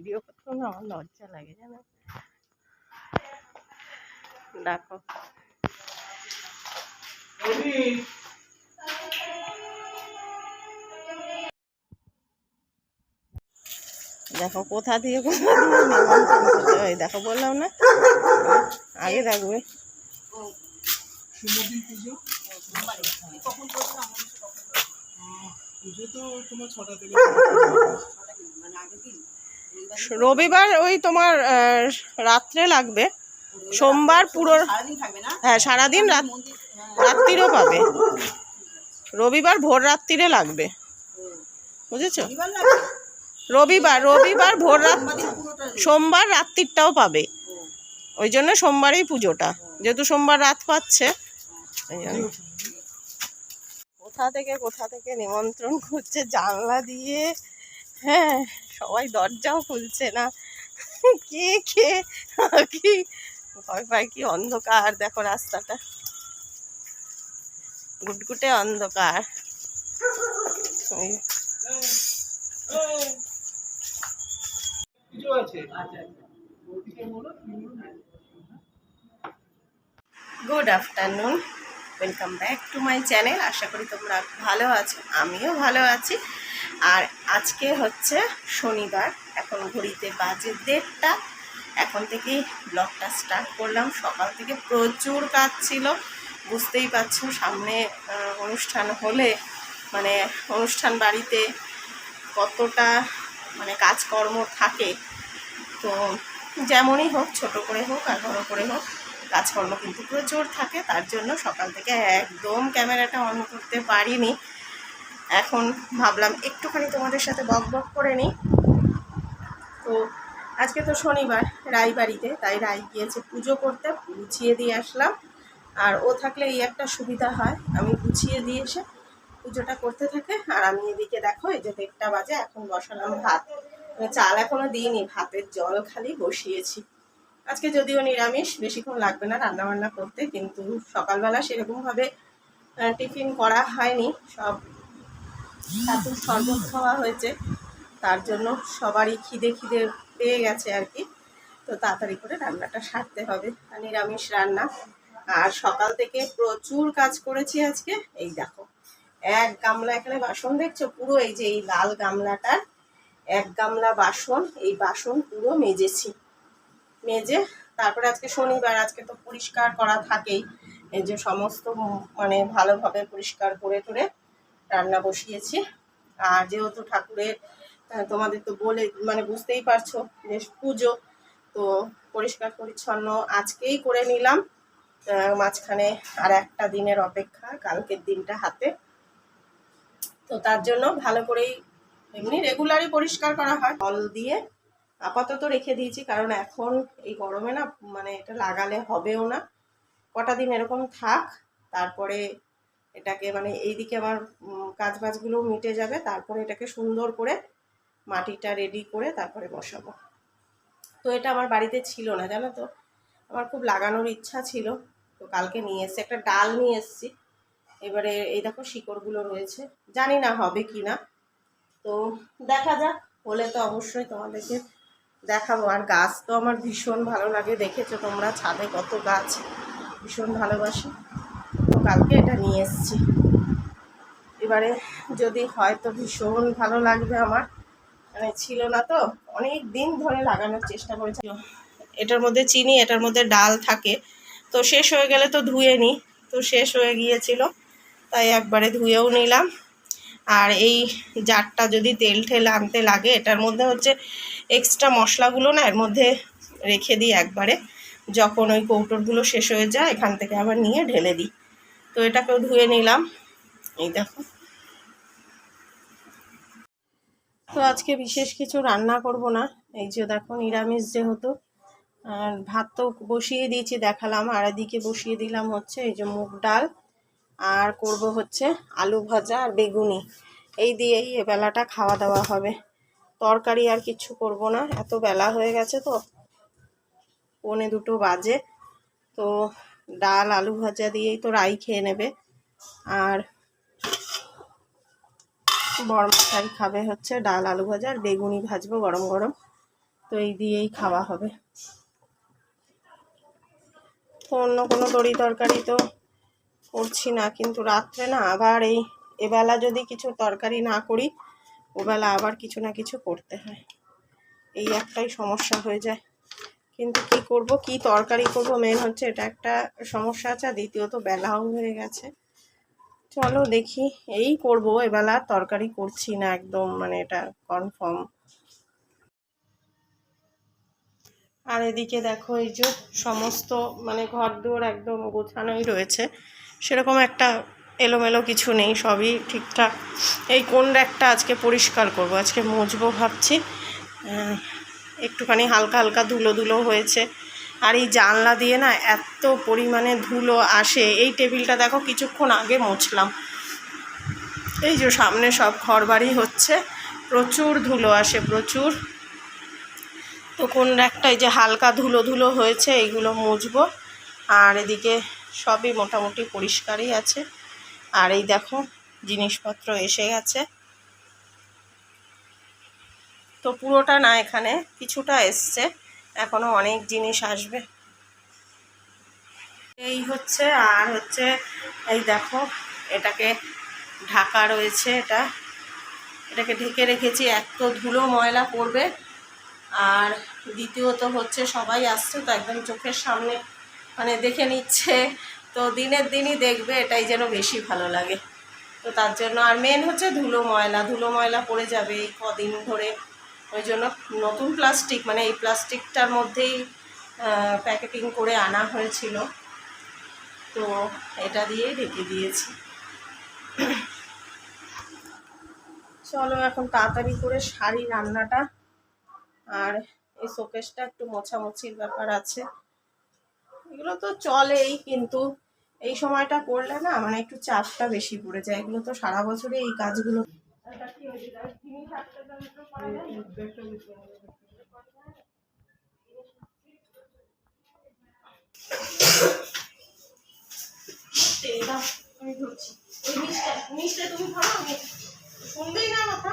Video করতেও না আমার লজ্জা লাগে জানো? দেখো। দেখো কোথা থেকে কোথা নিমন্ত্রণ করতে হয় দেখো বললাম না? আগে রাখবে। পুজো পুজো তো তোমার ছটা থেকে রবিবার ওই তোমার রাত্রে লাগবে। সোমবার পুরো হ্যাঁ সারাদিন রাত রাত্রিরও পাবে। রবিবার ভোর রাত্রিরে লাগবে। বুঝেছ? রবিবার রবিবার ভোর রাত সোমবার রাত্রিরটাও পাবে। ওই জন্য সোমবারেই পুজোটা। যেহেতু সোমবার রাত পাচ্ছে। কোথা থেকে কোথা থেকে নিমন্ত্রণ করছে জানলা দিয়ে? হ্যাঁ সবাই দরজাও খুলছে না। কে কে, কি? ভয় পায় কি অন্ধকার? দেখো রাস্তাটা। গুটগুটে অন্ধকার। Good afternoon welcome back to my channel আশা করি তোমরা ভালো আছো, আমিও ভালো আছি। আর আজকে হচ্ছে শনিবার, এখন ঘড়িতে বাজে দেড়টা। এখন থেকেই ব্লগটা স্টার্ট করলাম। সকাল থেকে প্রচুর কাজ ছিল। বুঝতেই পারছ, সামনে অনুষ্ঠান হলে মানে অনুষ্ঠান বাড়িতে কতটা মানে কাজকর্ম থাকে। তো যেমনই হোক, ছোট করে হোক আর বড় করে হোক কাজকর্ম কিন্তু প্রচুর থাকে, তার জন্য সকাল থেকে একদম ক্যামেরাটা অন করতে পারিনি। এখন ভাবলাম একটুখানি তোমাদের সাথে বক বক করে নিই। তো আজকে তো শনিবার রাই বাড়িতে তাই রাই গিয়েছে পুজো করতে, গুছিয়ে দিয়ে আসলাম। আর ও থাকলে এই একটা সুবিধা হয়, আমি গুছিয়ে দিয়ে এসে পুজোটা করতে থাকে। আর আমি এদিকে দেখো, এই যে দেড়টা বাজে, এখন বসালাম ভাত। মানে চাল এখনও দিইনি, ভাতের জল খালি বসিয়েছি। আজকে যদিও নিরামিষ, বেশিক্ষণ লাগবে না রান্না বান্না করতে, কিন্তু সকালবেলা সেরকমভাবে টিফিন করা হয়নি, সব তাতে শরবত খাওয়া হয়েছে, তার জন্য সবারই খিদে খিদে পেয়ে গেছে আর কি। তো তাড়াতাড়ি করে রান্নাটা সারতে হবে নিরামিষ রান্না। আর সকাল থেকে প্রচুর কাজ করেছি আজকে, এই দেখো, এক গামলা এখানে বাসন দেখছ? পুরো এই যে এই লাল গামলাটার এক গামলা বাসন, এই বাসন পুরো মেজেছি। মেজে, তারপরে আজকে শনিবার, আজকে তো পরিষ্কার করা থাকেই। এই যে সমস্ত মানে ভালোভাবে পরিষ্কার করে টরে রান্না বসিয়েছি। আর যেহেতু ঠাকুরের তোমাদের তো বলে মানে বুঝতেই পারছ যে পুজো, তো পরিষ্কার পরিচ্ছন্ন আজকেই করে নিলাম। মাঝখানে আর একটা দিনের অপেক্ষা, কালকের দিনটা হাতে। তো তার জন্য ভালো করেই এমনি রেগুলারই পরিষ্কার করা হয় জল দিয়ে। আপাতত রেখে দিয়েছি, কারণ এখন এই গরমে না মানে এটা লাগালে হবেও না। কটা দিন এরকম থাক, তারপরে এটাকে মানে এইদিকে আমার কাজ বাজগুলো মিটে যাবে, তারপরে এটাকে সুন্দর করে মাটিটা রেডি করে তারপরে বসাবো। তো এটা আমার বাড়িতে ছিল না, জানো তো? আমার খুব লাগানোর ইচ্ছা ছিল, তো কালকে নিয়ে এসেছি, একটা ডাল নিয়ে এসেছি। এবারে এই দেখো শিকড়গুলো রয়েছে, জানি না হবে কি না তো দেখা যাক, হলে তো অবশ্যই তোমাদেরকে দেখাবো। আর গাছ তো আমার ভীষণ ভালো লাগে, দেখেছ তোমরা ছাদে কত গাছ, ভীষণ ভালোবাসি। তো কালকে এটা নিয়ে এসেছি। এবারে যদি হয় তো ভীষণ ভালো লাগবে আমার। মানে ছিল না তো, অনেক দিন ধরে লাগানোর চেষ্টা করেছি। এটার মধ্যে চিনি, এটার মধ্যে ডাল থাকে। তো শেষ হয়ে গেলে তো ধুয়ে নিই। তো শেষ হয়ে গিয়েছিল, তাই একবারে ধুয়েও নিলাম। আর এই জারটা যদি তেল ঠেল আনতে লাগে, এটার মধ্যে হচ্ছে এক্সট্রা মশলাগুলো না এর মধ্যে রেখে দিই একবারে। যখন ওই কৌটোরগুলো শেষ হয়ে যায়, এখান থেকে আবার নিয়ে ঢেলে দিই। তো এটাকেও ধুয়ে নিলাম। এই দেখো। তো আজকে বিশেষ কিছু রান্না করব না। এই যে দেখো, নিরামিষ যেহেতু, আর ভাত তো বসিয়ে দিয়েছি, দেখালাম। আর এদিকে বসিয়ে দিলাম হচ্ছে এই যে মুগ ডাল, আর করব হচ্ছে আলু ভাজা আর বেগুনি। এই দিয়েই এ বেলাটা খাওয়া দাওয়া হবে। তরকারি আর কিছু করব না। এত বেলা হয়ে গেছে তো। পনে দুটো বাজে। তো ডাল, আলু ভাজা দিয়েই তো রাই খেয়ে নেবে। আর বরমাশাই খাবে হচ্ছে ডাল, আলু ভাজা আর বেগুনি ভাজবো গরম গরম। তো এই দিয়েই খাওয়া হবে। তো অন্য কোনো দড়ি তরকারি তো করছি না। কিন্তু রাত্রে না আবার এই এবেলা যদি কিছু তরকারি না করি ওবেলা আবার কিছু না কিছু করতে হয়। এই একটাই সমস্যা হয়ে যায়। কিন্তু কি করব, কি তরকারি করব মেন হচ্ছে এটা একটা সমস্যা আছে দ্বিতীয়ত বেলাও হয়ে গেছে। চলো দেখি, এই করব, এবেলা তরকারি করছি না একদম মানে এটা কনফার্ম আর এদিকে দেখো এই যে সমস্ত মানে ঘর দুয়ার একদম গোছানোই রয়েছে। সেরকম একটা এলোমেলো কিছু নেই, সবই ঠিকঠাক। এই কোন র্যাকটা আজকে পরিষ্কার করব? আজকে মুছবো ভাবছি। একটুখানি হালকা হালকা ধুলো ধুলো হয়েছে। আর এই জানলা দিয়ে না এত পরিমাণে ধুলো আসে। এই টেবিলটা দেখো কিছুক্ষণ আগে মুছলাম। এই যে সামনে সব ঘর বাড়ি হচ্ছে। প্রচুর ধুলো আসে, প্রচুর। তো কোন একটা যে হালকা ধুলো ধুলো হয়েছে, এইগুলো মুছবো। আর এদিকে সবই মোটামুটি পরিষ্কারই আছে। আর এই দেখো, জিনিসপত্র এসে গেছে। তো পুরোটা না এখানে, কিছুটা এসছে। এখনও অনেক জিনিস আসবে। এই হচ্ছে, আর হচ্ছে, এই দেখো, এটাকে ঢাকা রয়েছে এটা। এটাকে ঢেকে রেখেছি এক তো ধুলো ময়লা পড়বে। আর দ্বিতীয়ত হচ্ছে, সবাই আসছে তো একদম চোখের সামনে মানে দেখে নিচ্ছে। তো দিনের দিনই দেখবে এটাই যেন বেশি ভালো লাগে। তো তার জন্য আর মেন হচ্ছে ধুলো ময়লা ধুলো ময়লা পড়ে যাবে এই কদিন ধরে। ওই জন্য নতুন প্লাস্টিক মানে এই প্লাস্টিকটার মধ্যেই প্যাকেটিং করে আনা হয়েছিল। তো এটা দিয়েই ঢেকে দিয়েছি। চলো এখন তাড়াতাড়ি করে শাড়ি রান্নাটা। আর এই শোকেসটা একটু মোছামুছির ব্যাপার আছে। এগুলো তো চলেই কিন্তু এই সময়টা করলে না মানে একটু চাপটা বেশি পড়ে যায়। এগুলো তো সারা বছরই এই কাজগুলো। তুমি ধরো, শুনবেই না কথা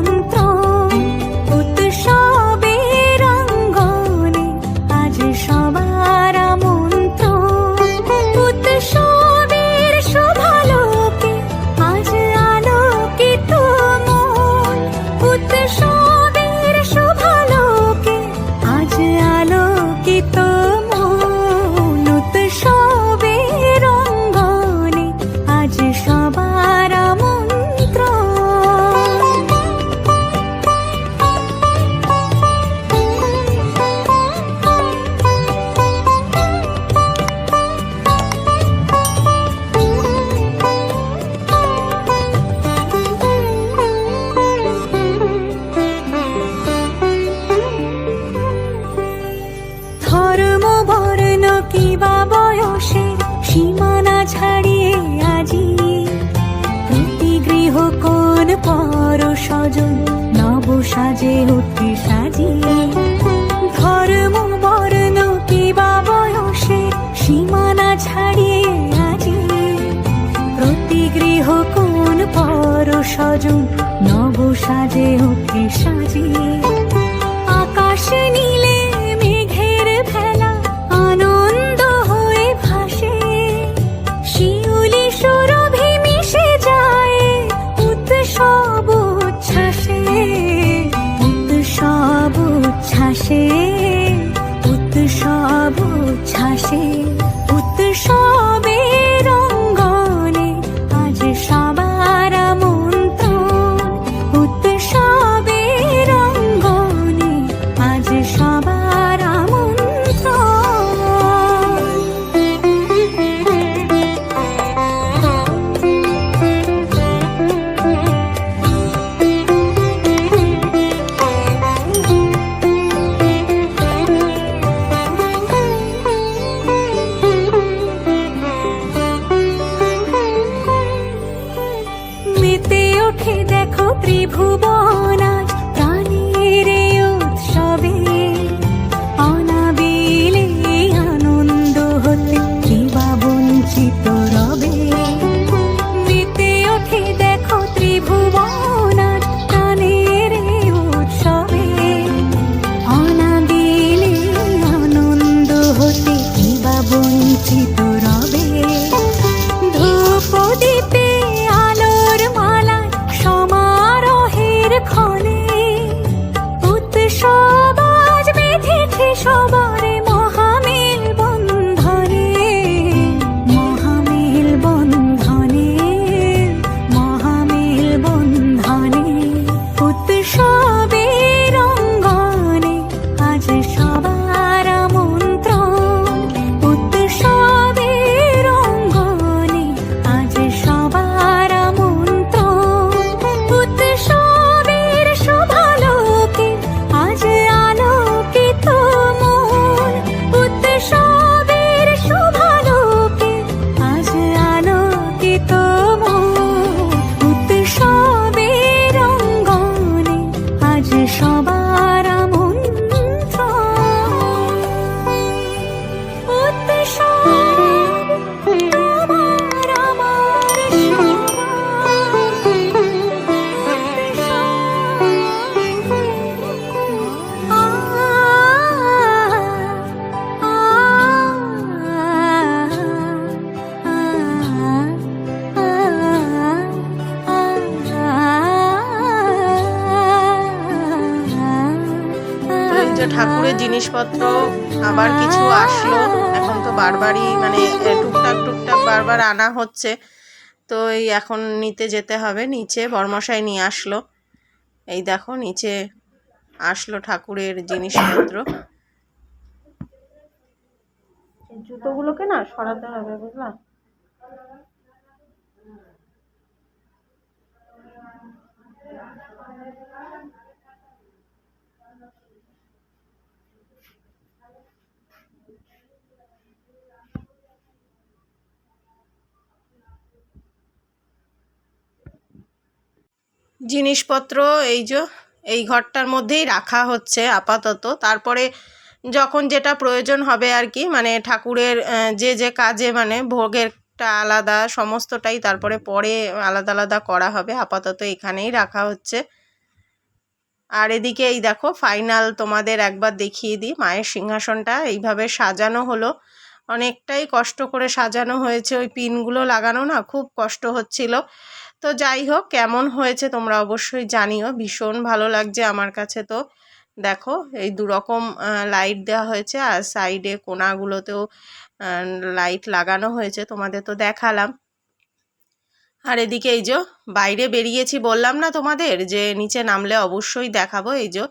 ছাড়িয়ে আজি। প্রতি গৃহ কোন পর স্বজন নব সাজে উঠে সাজিয়ে। ধর্ম বর্ণ কিবা বয়সে সীমানা ছাড়িয়ে আজি। প্রতি গৃহ কোন পর স্বজন নব সাজে উঠে সাজিয়ে। যে জিনিসপত্র আবার কিছু আসলো। এখন তো বারবারই মানে টুকটাক টুকটাক বারবার আনা হচ্ছে। তো এই এখন নিতে যেতে হবে। নিচে বর্মশাই নিয়ে আসলো। এই দেখো, নিচে আসলো ঠাকুরের জিনিসপত্র। জুতোগুলোকে না সরাতে হবে, বুঝলা? জিনিসপত্র, এই যে, এই ঘরটার মধ্যেই রাখা হচ্ছে আপাতত। তারপরে যখন যেটা প্রয়োজন হবে আর কি মানে ঠাকুরের যে যে কাজে মানে ভোগেরটা আলাদা, সমস্তটাই তারপরে পরে আলাদা আলাদা করা হবে। আপাতত এখানেই রাখা হচ্ছে। আর এদিকে এই দেখো, ফাইনাল তোমাদের একবার দেখিয়ে দিই। মায়ের সিংহাসনটা এইভাবে সাজানো হলো। অনেকটাই কষ্ট করে সাজানো হয়েছে। ওই পিনগুলো লাগানো না, খুব কষ্ট হচ্ছিল। তো যাই হোক, কেমন হয়েছে তোমরা অবশ্যই জানিও। ভীষণ ভালো লাগছে আমার কাছে তো। দেখো, এই দুরকম লাইট দেওয়া হয়েছে আর সাইডে কোনাগুলোতেও লাইট লাগানো হয়েছে, তোমাদের তো দেখালাম। আর এদিকে এই যে, বাইরে বেরিয়েছি বললাম না তোমাদের? যে নিচে নামলে অবশ্যই দেখাবো। এই যে,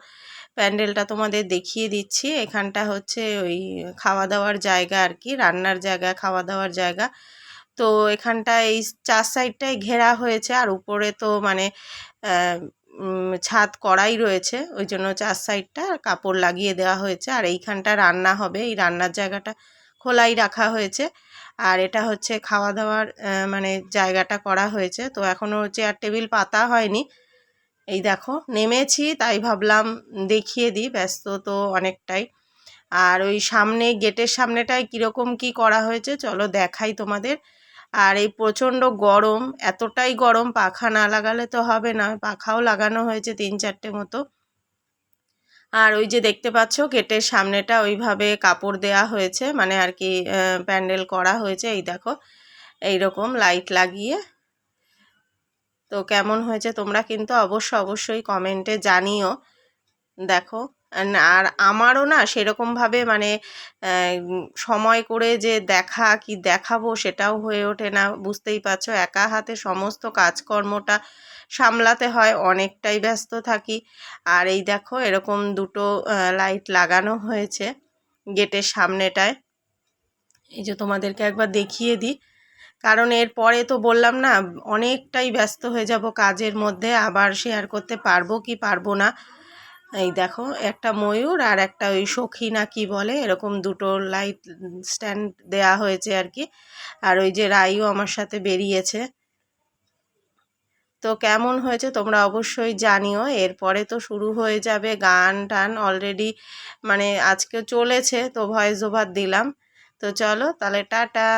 প্যান্ডেলটা তোমাদের দেখিয়ে দিচ্ছি। এখানটা হচ্ছে ওই খাওয়া দাওয়ার জায়গা আর কি, রান্নার জায়গা, খাওয়া দাওয়ার জায়গা। তো এখানটা এই চার সাইডটাই ঘেরা হয়েছে আর উপরে তো মানে ছাদ করাই রয়েছে। ওই জন্য চার সাইডটা কাপড় লাগিয়ে দেওয়া হয়েছে। আর এইখানটা রান্না হবে। এই রান্নার জায়গাটা খোলাই রাখা হয়েছে। আর এটা হচ্ছে খাওয়া দাওয়ার মানে জায়গাটা করা হয়েছে। তো এখনও চেয়ার টেবিল পাতা হয়নি। এই দেখো, নেমেছি তাই ভাবলাম দেখিয়ে দিই। ব্যস্ত তো অনেকটাই। আর ওই সামনে, গেটের সামনেটায় কীরকম কি করা হয়েছে, চলো দেখাই তোমাদের। আর এই প্রচণ্ড গরম, এতটাই গরম, পাখা না লাগালে তো হবে না। পাখাও লাগানো হয়েছে তিন চারটে মতো। আর ওই যে দেখতে পাচ্ছ, গেটের সামনেটা ওইভাবে কাপড় দেয়া হয়েছে মানে আর কি প্যান্ডেল করা হয়েছে। এই দেখো এই রকম লাইট লাগিয়ে। তো কেমন হয়েছে তোমরা কিন্তু অবশ্য অবশ্যই কমেন্টে জানিও। দেখো আর আমারও না সেরকমভাবে মানে সময় করে যে দেখা, কি দেখাবো সেটাও হয়ে ওঠে না। বুঝতেই পারছ, একা হাতে সমস্ত কাজকর্মটা সামলাতে হয়, অনেকটাই ব্যস্ত থাকি। আর এই দেখো, এরকম দুটো লাইট লাগানো হয়েছে গেটের সামনেটায়। এই যে তোমাদেরকে একবার দেখিয়ে দিই। কারণ এরপরে তো বললাম না, অনেকটাই ব্যস্ত হয়ে যাব কাজের মধ্যে, আবার শেয়ার করতে পারব কি পারব না। এই দেখো, একটা ময়ূর আর একটা ওই সখী না কি বলে, এরকম দুটো লাইট স্ট্যান্ড দেয়া হয়েছে আর কি। আর ওই যে রাইও আমার সাথে বেরিয়েছে। তো কেমন হয়েছে তোমরা অবশ্যই জানিও। এরপরে তো শুরু হয়ে যাবে গান টান অলরেডি মানে আজকে চলেছে, তো ভয়েস ওভার দিলাম। তো চলো, তাহলে টাটা।